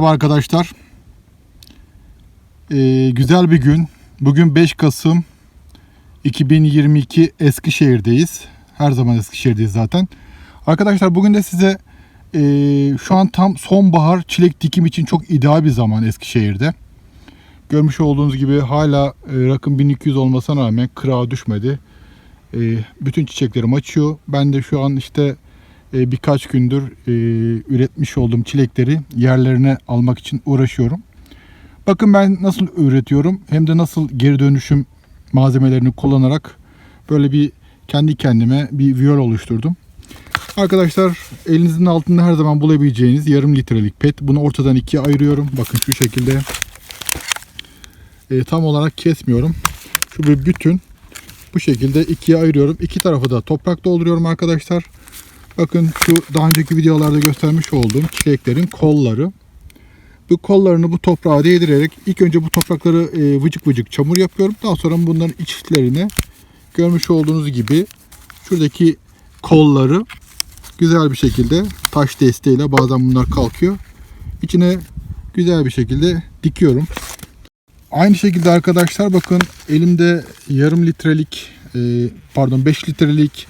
Merhaba arkadaşlar. Ee, güzel bir gün. Bugün 5 Kasım 2022 Eskişehir'deyiz. Her zaman Eskişehir'deyiz zaten. Arkadaşlar bugün de size e, şu an tam sonbahar çilek dikim için çok ideal bir zaman Eskişehir'de. Görmüş olduğunuz gibi hala e, rakım 1200 olmasına rağmen kırağa düşmedi. E, bütün çiçeklerim açıyor. Ben de şu an işte e, birkaç gündür e, üretmiş olduğum çilekleri yerlerine almak için uğraşıyorum. Bakın ben nasıl üretiyorum hem de nasıl geri dönüşüm malzemelerini kullanarak böyle bir kendi kendime bir viyol oluşturdum. Arkadaşlar elinizin altında her zaman bulabileceğiniz yarım litrelik pet. Bunu ortadan ikiye ayırıyorum. Bakın şu şekilde e, tam olarak kesmiyorum. Şu bir bütün bu şekilde ikiye ayırıyorum. İki tarafı da toprak dolduruyorum arkadaşlar. Bakın şu daha önceki videolarda göstermiş olduğum çileklerin kolları. Bu kollarını bu toprağa değdirerek ilk önce bu toprakları e, vıcık vıcık çamur yapıyorum. Daha sonra bunların içlerine görmüş olduğunuz gibi şuradaki kolları güzel bir şekilde taş desteğiyle bazen bunlar kalkıyor. İçine güzel bir şekilde dikiyorum. Aynı şekilde arkadaşlar bakın elimde yarım litrelik e, pardon 5 litrelik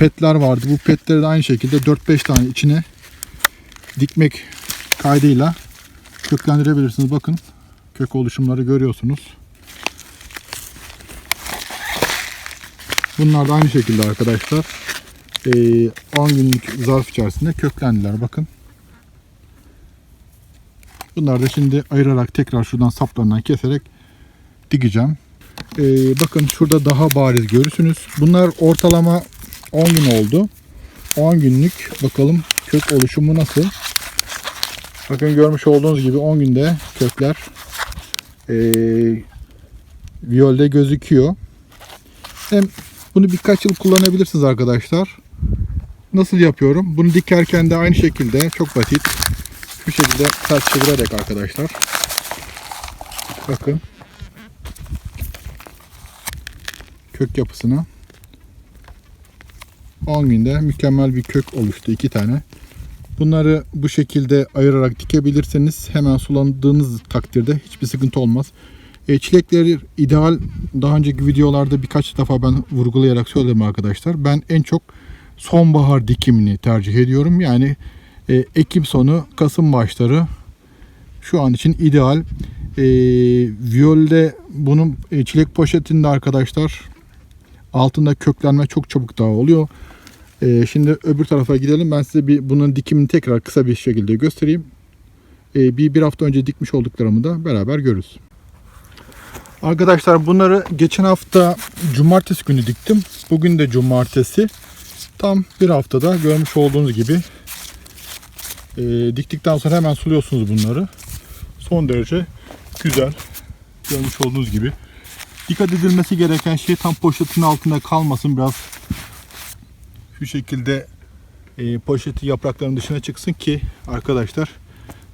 petler vardı. Bu petleri de aynı şekilde 4-5 tane içine dikmek kaydıyla köklendirebilirsiniz. Bakın kök oluşumları görüyorsunuz. Bunlar da aynı şekilde arkadaşlar. Ee, 10 günlük zarf içerisinde köklendiler. Bakın. Bunlar da şimdi ayırarak tekrar şuradan saplarından keserek dikeceğim. Ee, bakın şurada daha bariz görürsünüz. Bunlar ortalama 10 gün oldu. 10 günlük bakalım kök oluşumu nasıl. Bakın görmüş olduğunuz gibi 10 günde kökler e, viyolde gözüküyor. Hem bunu birkaç yıl kullanabilirsiniz arkadaşlar. Nasıl yapıyorum? Bunu dikerken de aynı şekilde çok basit. Şu şekilde ters çevirerek arkadaşlar. Bakın. Kök yapısını 10 günde mükemmel bir kök oluştu. iki tane. Bunları bu şekilde ayırarak dikebilirseniz hemen sulandığınız takdirde hiçbir sıkıntı olmaz. E, çilekleri ideal daha önceki videolarda birkaç defa ben vurgulayarak söyledim arkadaşlar. Ben en çok sonbahar dikimini tercih ediyorum. Yani e, Ekim sonu Kasım başları şu an için ideal. E, Viyol'de bunun e, çilek poşetinde arkadaşlar altında köklenme çok çabuk daha oluyor. Ee, şimdi öbür tarafa gidelim. Ben size bir bunun dikimini tekrar kısa bir şekilde göstereyim. Ee, bir, bir hafta önce dikmiş olduklarımı da beraber görürüz. Arkadaşlar bunları geçen hafta cumartesi günü diktim. Bugün de cumartesi. Tam bir haftada görmüş olduğunuz gibi e, diktikten sonra hemen suluyorsunuz bunları. Son derece güzel. Görmüş olduğunuz gibi. Dikkat edilmesi gereken şey tam poşetin altında kalmasın biraz şu şekilde e, poşeti yaprakların dışına çıksın ki arkadaşlar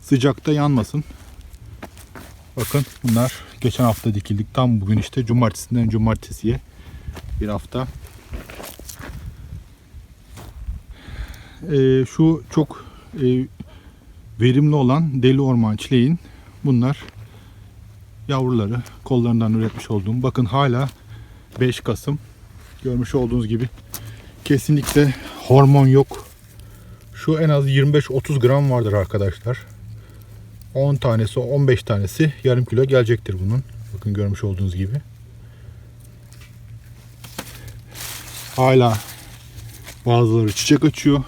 sıcakta yanmasın. Bakın bunlar geçen hafta dikildik. Tam bugün işte cumartesinden cumartesiye bir hafta. E, şu çok e, verimli olan deli orman çileğin bunlar yavruları kollarından üretmiş olduğum. Bakın hala 5 Kasım görmüş olduğunuz gibi kesinlikle hormon yok. Şu en az 25-30 gram vardır arkadaşlar. 10 tanesi 15 tanesi yarım kilo gelecektir bunun. Bakın görmüş olduğunuz gibi. Hala bazıları çiçek açıyor.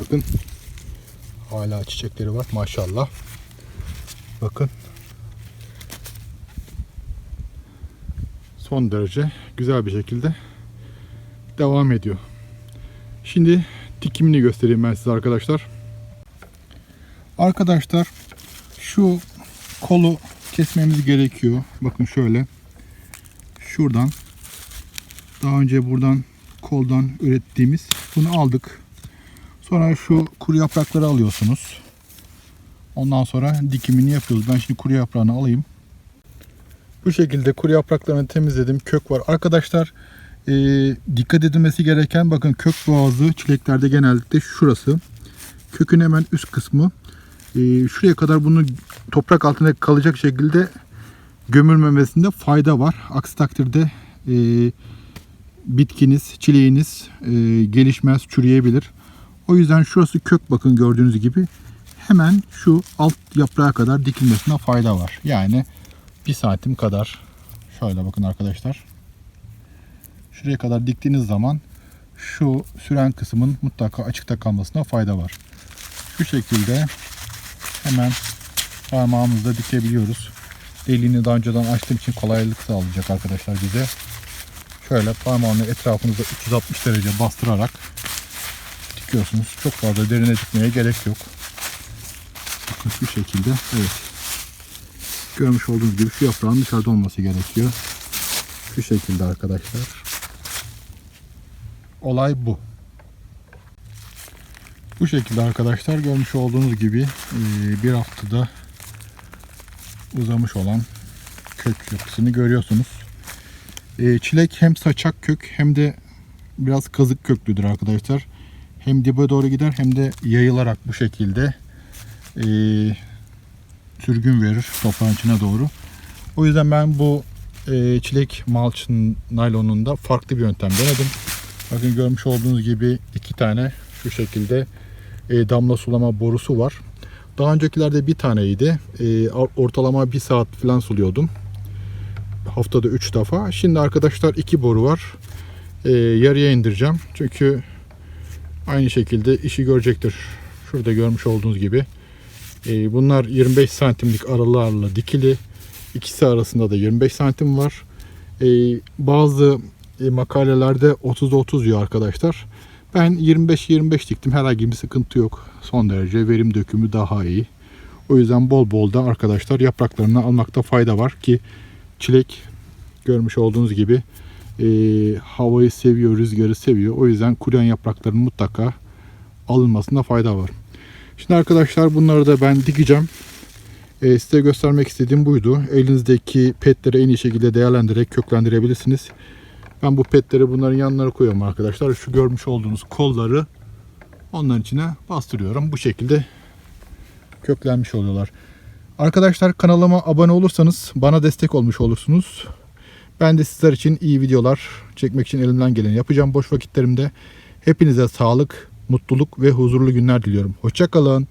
Bakın hala çiçekleri var maşallah. Bakın son derece güzel bir şekilde devam ediyor. Şimdi dikimini göstereyim ben size arkadaşlar. Arkadaşlar şu kolu kesmemiz gerekiyor. Bakın şöyle. Şuradan daha önce buradan koldan ürettiğimiz bunu aldık. Sonra şu kuru yaprakları alıyorsunuz. Ondan sonra dikimini yapıyoruz. Ben şimdi kuru yaprağını alayım. Bu şekilde kuru yapraklarını temizledim. Kök var. Arkadaşlar e, dikkat edilmesi gereken bakın kök boğazı çileklerde genellikle şurası. kökün hemen üst kısmı e, şuraya kadar bunu toprak altında kalacak şekilde gömülmemesinde fayda var. Aksi takdirde e, bitkiniz, çileğiniz e, gelişmez, çürüyebilir. O yüzden şurası kök bakın gördüğünüz gibi hemen şu alt yaprağa kadar dikilmesine fayda var. Yani bir santim kadar şöyle bakın arkadaşlar. Şuraya kadar diktiğiniz zaman şu süren kısmın mutlaka açıkta kalmasına fayda var. Şu şekilde hemen parmağımızla dikebiliyoruz. Deliğini daha önceden açtığım için kolaylık sağlayacak arkadaşlar bize. Şöyle parmağını etrafınıza 360 derece bastırarak dikiyorsunuz. Çok fazla derine dikmeye gerek yok. Bakın şu şekilde. Evet. Görmüş olduğunuz gibi şu yaprağın dışarıda olması gerekiyor. Şu şekilde arkadaşlar. Olay bu. Bu şekilde arkadaşlar görmüş olduğunuz gibi e, bir haftada uzamış olan kök yapısını görüyorsunuz. E, Çilek hem saçak kök hem de biraz kazık köklüdür arkadaşlar. Hem dibe doğru gider hem de yayılarak bu şekilde e, sürgün verir toprağın içine doğru. O yüzden ben bu e, çilek malç naylonunda farklı bir yöntem denedim. Bakın görmüş olduğunuz gibi iki tane şu şekilde e, damla sulama borusu var. Daha öncekilerde bir taneydi. E, ortalama bir saat falan suluyordum. Haftada 3 defa. Şimdi arkadaşlar iki boru var. E, yarıya indireceğim. Çünkü aynı şekilde işi görecektir. Şurada görmüş olduğunuz gibi. E, bunlar 25 santimlik aralarla dikili. İkisi arasında da 25 santim var. E, bazı e, makalelerde 30'da 30 diyor arkadaşlar. Ben 25-25 diktim. Herhangi bir sıkıntı yok. Son derece verim dökümü daha iyi. O yüzden bol bol da arkadaşlar yapraklarını almakta fayda var ki çilek görmüş olduğunuz gibi e, havayı seviyor, rüzgarı seviyor. O yüzden kuruyan yaprakların mutlaka alınmasında fayda var. Şimdi arkadaşlar bunları da ben dikeceğim. E, size göstermek istediğim buydu. Elinizdeki petleri en iyi şekilde değerlendirerek köklendirebilirsiniz. Ben bu petleri bunların yanlarına koyuyorum arkadaşlar. Şu görmüş olduğunuz kolları onların içine bastırıyorum. Bu şekilde köklenmiş oluyorlar. Arkadaşlar kanalıma abone olursanız bana destek olmuş olursunuz. Ben de sizler için iyi videolar çekmek için elimden geleni yapacağım boş vakitlerimde. Hepinize sağlık, mutluluk ve huzurlu günler diliyorum. Hoşçakalın.